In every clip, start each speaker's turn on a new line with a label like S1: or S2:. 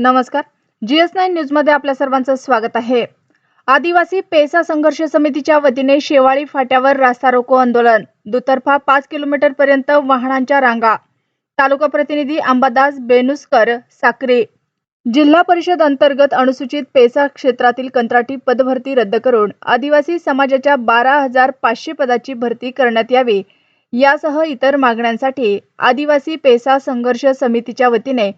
S1: नमस्कार. GS nine न्यूजमध्ये आपल्या सर्वांचं स्वागत आहे. आदिवासी पेसा संघर्ष समितीच्या वतीने शेवाळी फाट्यावर रास्ता रोको आंदोलन. दुतर्फा पाच किलोमीटर पर्यंत वाहनांच्या रांगा. तालुका प्रतिनिधी अंबादास बेनुसकर साक्री. जिल्हा परिषद अंतर्गत अनुसूचित पेसा क्षेत्रातील कंत्राटी पदभरती रद्द करून आदिवासी समाजाच्या बारा हजार पाचशे पदाची भरती करण्यात यावी. यासह इतर मागण्यांसाठी आदिवासी पेसा संघर्ष समितीच्या वतीने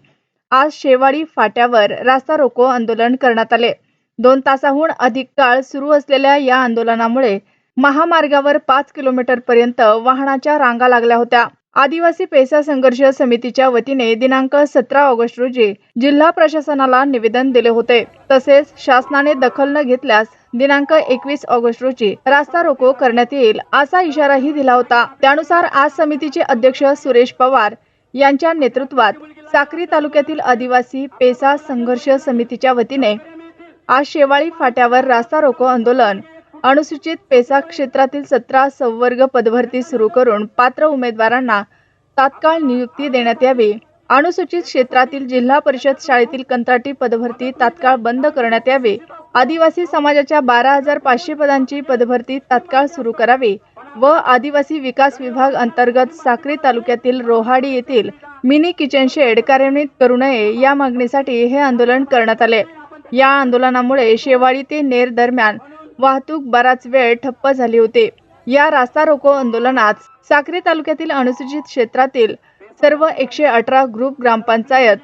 S1: आज शेवाळी फाट्यावर रास्ता रोको आंदोलन करण्यात आले. दोन तासाहून अधिक काळ सुरू असलेल्या या आंदोलनामुळे महामार्गावर पाच किलोमीटर पर्यंत वाहनाच्या रांगा लागल्या होत्या. आदिवासी पेसा संघर्ष समितीच्या वतीने दिनांक सतरा ऑगस्ट रोजी जिल्हा प्रशासनाला निवेदन दिले होते. तसेच शासनाने दखल न घेतल्यास दिनांक एकवीस ऑगस्ट रोजी रास्ता रोको करण्यात येईल असा इशाराही दिला होता. त्यानुसार आज समितीचे अध्यक्ष सुरेश पवार यांच्या नेतृत्वात साक्री तालुक्यातील आदिवासी पेसा संघर्ष समितीच्या वतीने आज शेवाळी फाट्यावर रास्ता रोको आंदोलन. अनुसूचित पेसा क्षेत्रातील सतरा संवर्ग पदभरती सुरू करून पात्र उमेदवारांना तात्काळ नियुक्ती देण्यात यावी. अनुसूचित क्षेत्रातील जिल्हा परिषद शाळेतील कंत्राटी पदभरती तात्काळ बंद करण्यात यावी. आदिवासी समाजाच्या बारा हजार पाचशे पदांची पदभरती तात्काळ सुरू करावी व आदिवासी विकास विभाग अंतर्गत साक्री तालुक्यातील रोहाडी येथील मिनी किचन शेड कार्यान्वित करू नये या मागणीसाठी हे आंदोलन करण्यात आले. या आंदोलनामुळे शेवाळी ते नेर दरम्यान वाहतूक बराच वेळ ठप्प झाली होती. या रास्ता रोको आंदोलनात साक्री तालुक्यातील अनुसूचित क्षेत्रातील सर्व एकशे अठरा ग्रुप ग्रामपंचायत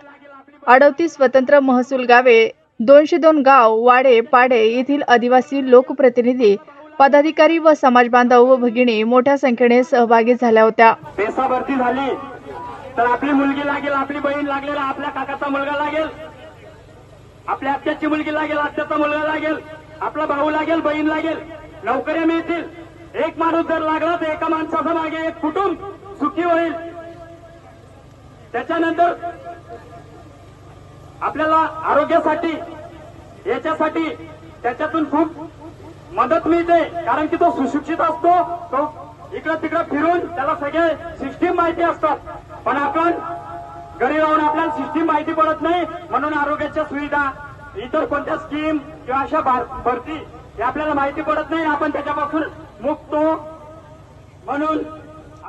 S1: अडतीस स्वतंत्र महसूल गावे दोनशे दोन गाव वाडे पाडे येथील आदिवासी लोकप्रतिनिधी पदाधिकारी व समाज बांधव व भगिनी मोठ्या संख्येने सहभागी झाल्या होत्या.
S2: भरती झाली. तर आपली मुलगी लागेल आपली बहीण लागलेला आपल्या काकाचा मुलगा लागेल. आपल्या आत्याची मुलगी लागेल आत्याचा मुलगा लागेल. आपला भाऊ लागेल बहीण लागेल. नोकऱ्या मिळतील. एक माणूस जर लागला तर एका माणसाचा मागे एक कुटुंब सुखी होईल. त्याच्यानंतर आपल्याला आरोग्यासाठी याच्यासाठी त्याच्यातून खूप मदत मिळते. कारण की तो सुशिक्षित असतो. तो इकडं तिकडं फिरून त्याला सगळे सिस्टीम माहिती असतात. पण आपण घरी राहून आपल्याला सिस्टीम माहिती पडत नाही. म्हणून आरोग्याच्या सुविधा इतर कोणत्या स्कीम किंवा अशा भरती हे आपल्याला माहिती पडत नाही. आपण त्याच्यापासून मुक्त म्हणून